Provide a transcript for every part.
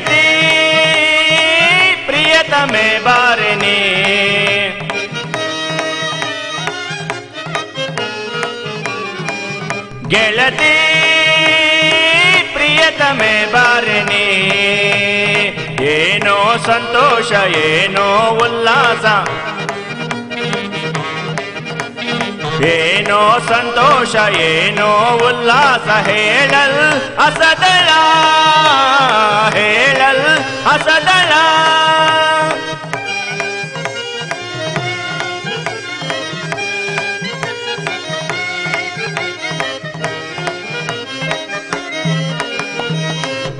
ಗೆಳತಿ ಪ್ರಿಯತಮೆ ಬಾರಿನಿ. ಗೆಳತಿ ಪ್ರಿಯತಮೆ ಬಾರಿನಿ. ಏನೋ ಸಂತೋಷ ಏನೋ ಉಲ್ಲಾಸ. ಏನೋ ಸಂತೋಷ ಏನೋ ಉಲ್ಲಾಸ ಹೇಳಲ್ ಅಸದಳ ಹೇಳಲ್ ಅಸದಳ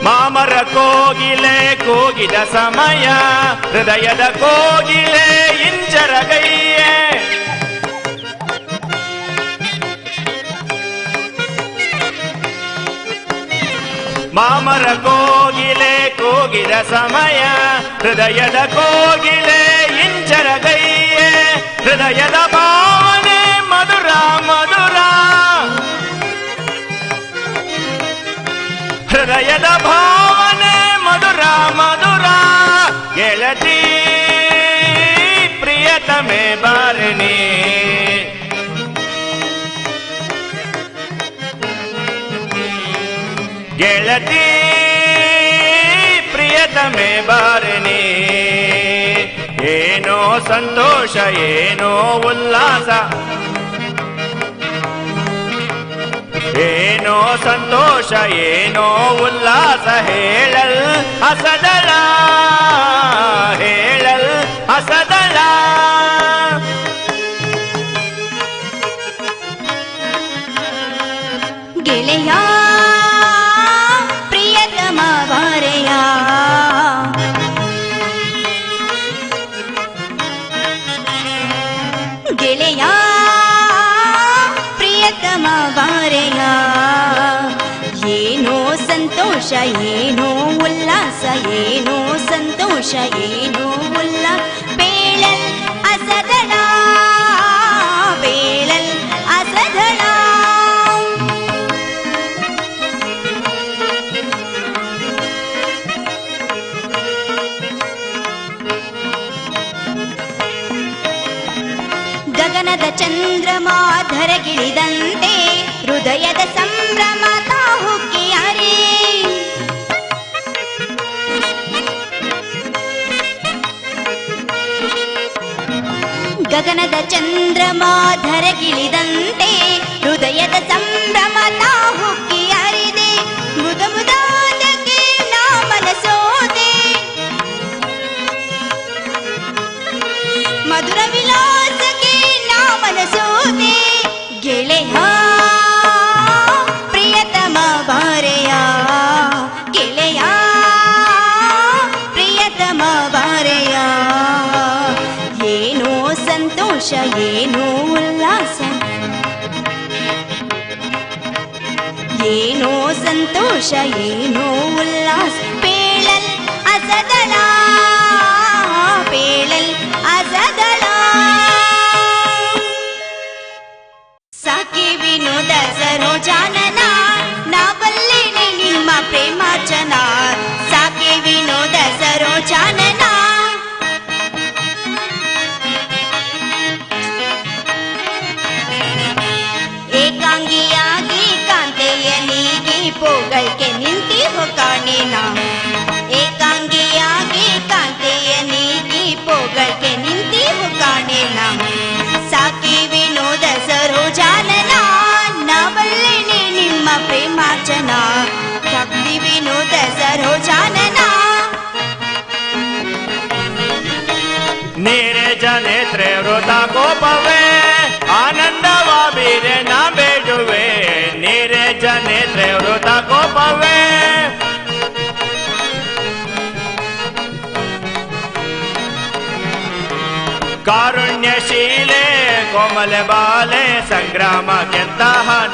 ಮಾಮರ ಕೋಗಿಲೆ ಕೂಗಿದ ಸಮಯ ಹೃದಯದ ಕೋಗಿಲೆ ಇಂಚರಗೈಯೇ ಮಾಮರ ಕೋಗಿಲೆ ಕೂಗಿದ ಸಮಯ ಹೃದಯದ ಕೋಗಿಲೆ ಇಂಚರಗೈಯೇ ಹೃದಯದ ಭಾವನೆ ಮಧುರ ಮಧುರ ಹೃದಯದ ಭಾವನೆ ಗೆಳತಿ ಪ್ರಿಯತಮೆ ಬಾರಿಣಿ ಏನೋ ಸಂತೋಷ ಏನೋ ಉಲ್ಲಾಸ ಏನೋ ಸಂತೋಷ ಏನೋ ಉಲ್ಲಾಸ ಹೇಳಲ್ ಹಸದಳ ಉಲ್ಲಾಸ ಏನೋ ಸಂತೋಷ ಏನೋ ಉಲ್ಲಾಸ ಬೇಳಲ್ ಅಸದಳ ಬೇಳಲ್ ಅಸದಳ ಗಗನದ ಚಂದ್ರಮ ಧರಗಿಳಿದಂತೆ ಹೃದಯದ ಸಂಭ್ರಮ ಧರಗಿಳಿದಂತೆ ಹೃದಯದ ಸಂಭ್ರಮ ತಾಹುಕ್ಕಿಯಾರಿದೆ ಮುದ ಮುದಾದಕ್ಕೆ ನಾ ಮನಸೋದೆ ಮಧುರ ವಿಲಾಸಕ್ಕೆ ನಾ ಮನಸೋದೆ ಗೆಳೆಯ ಪ್ರಿಯತಮ ಬಾರೆಯ ಗೆಳೆಯ ಪ್ರಿಯತಮ ಬಾರೆಯ ಏನೋ ಸಂತೋಷ ಏನೋ ಸಂತೋಷ ಏನೋ ಉಲ್ಲಾಸ ಪೇಳಲ್ ಅಸದಳ कारुण्यशीले कोमले सङ्ग्रमके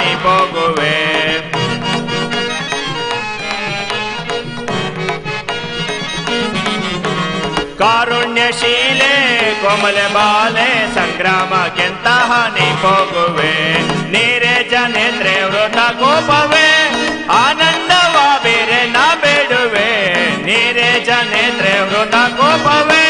निपोगुवे ಕಾರುಣ್ಯಶೀಲೆ, ಕೋಮಲ ಬಾಲೆ ಸಂಗ್ರಾಮಕ್ಕೆಂತ ಹಾನಿ ಹೋಗುವೆ. ನೀರೇ ಜನೇಂದ್ರೆ ವೃತ ಕೋಪವೇ, ಆನಂದವ ಬೇರೆ ನಾ ಬೇಡುವೆ. ನೀರೇ ವೃತ ಕೋಪವೇ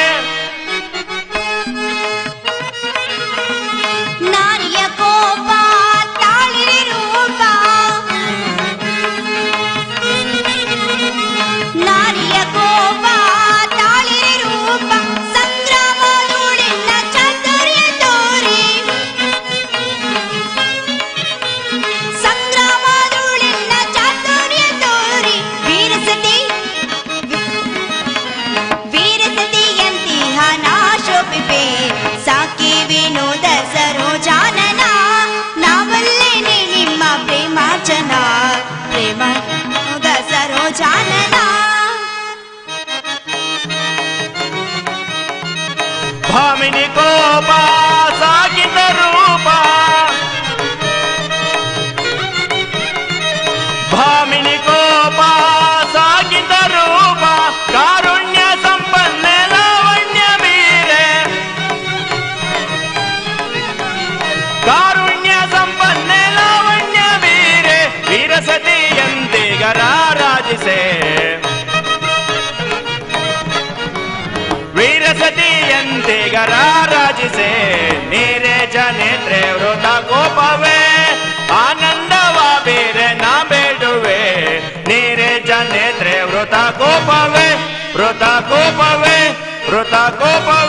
Протакопове, Протакопове, Протакопове.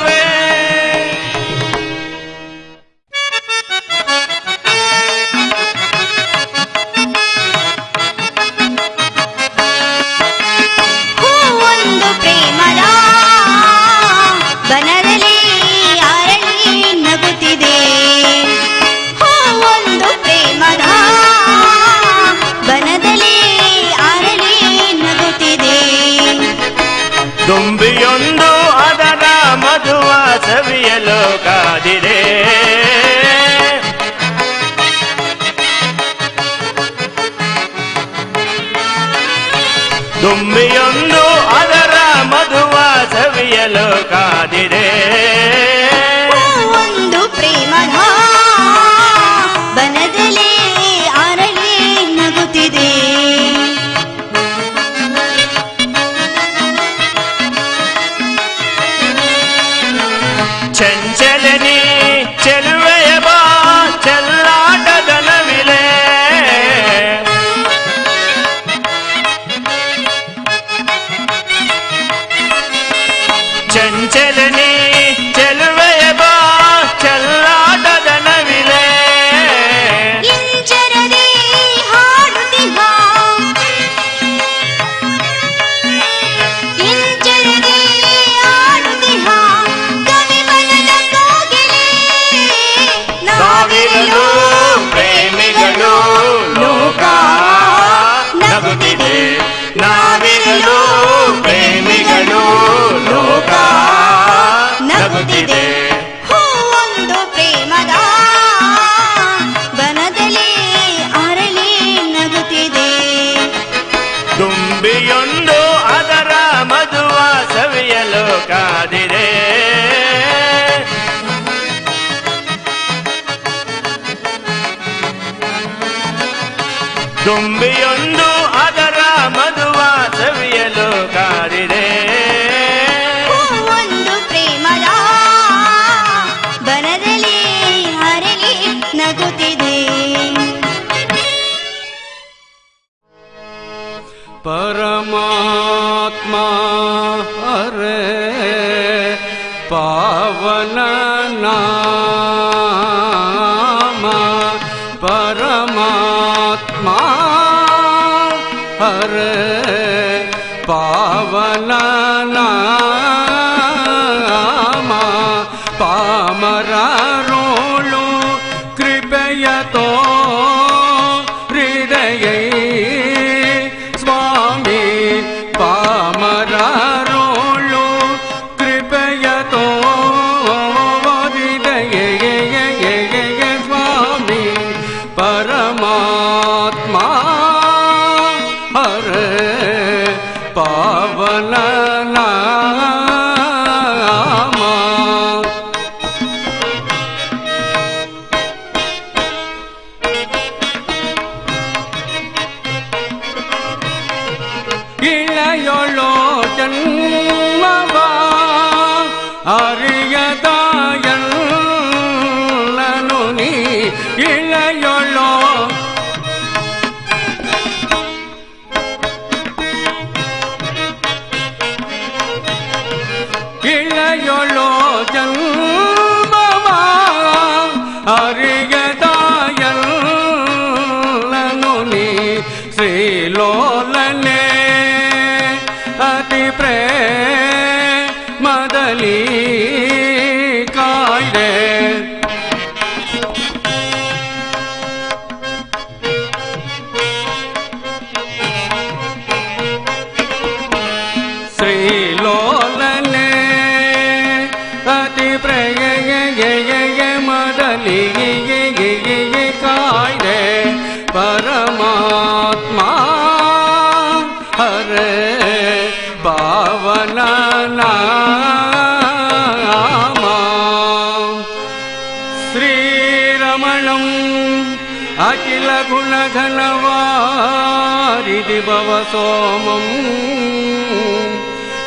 अखिलगुणघनवारिदि भव सोमम्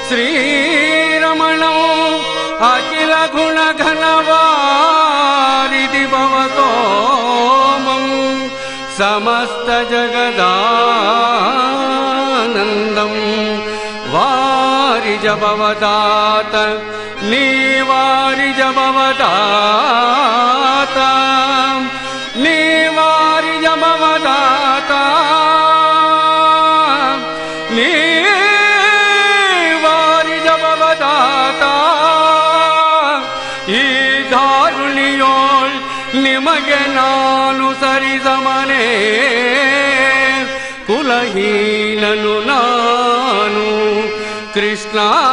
श्रीरमणो अखिल गुणघनवारिदि भव सोमम् समस्तजगदानन्दम् वारिज भवदात नीवारिज भवदा Krishna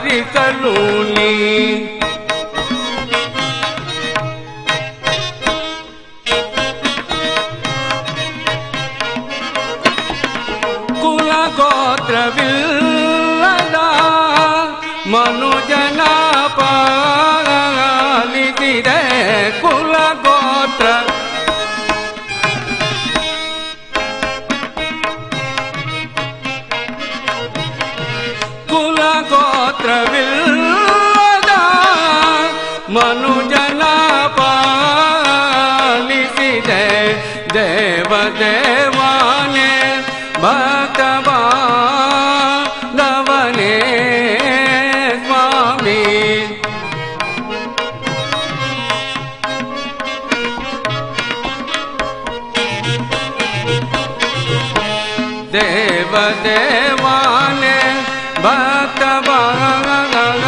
हरी कलूनी कुला गोत्र बिल्ला मनुजन ದೇವಾನೆ ಭಕ್ತ ಭಗವಂತವಲಿ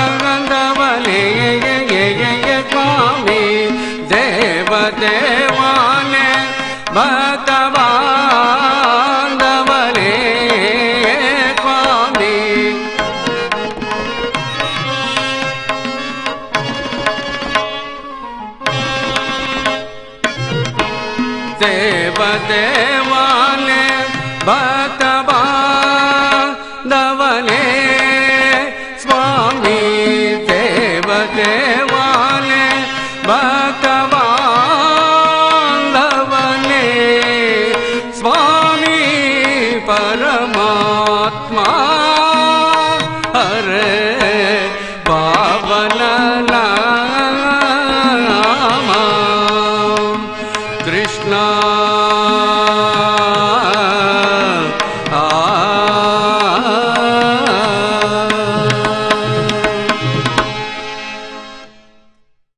ಸ್ವಾಮಿ ದೇವ ದೇವಾನೆ ಭಕ್ತ परमात्मा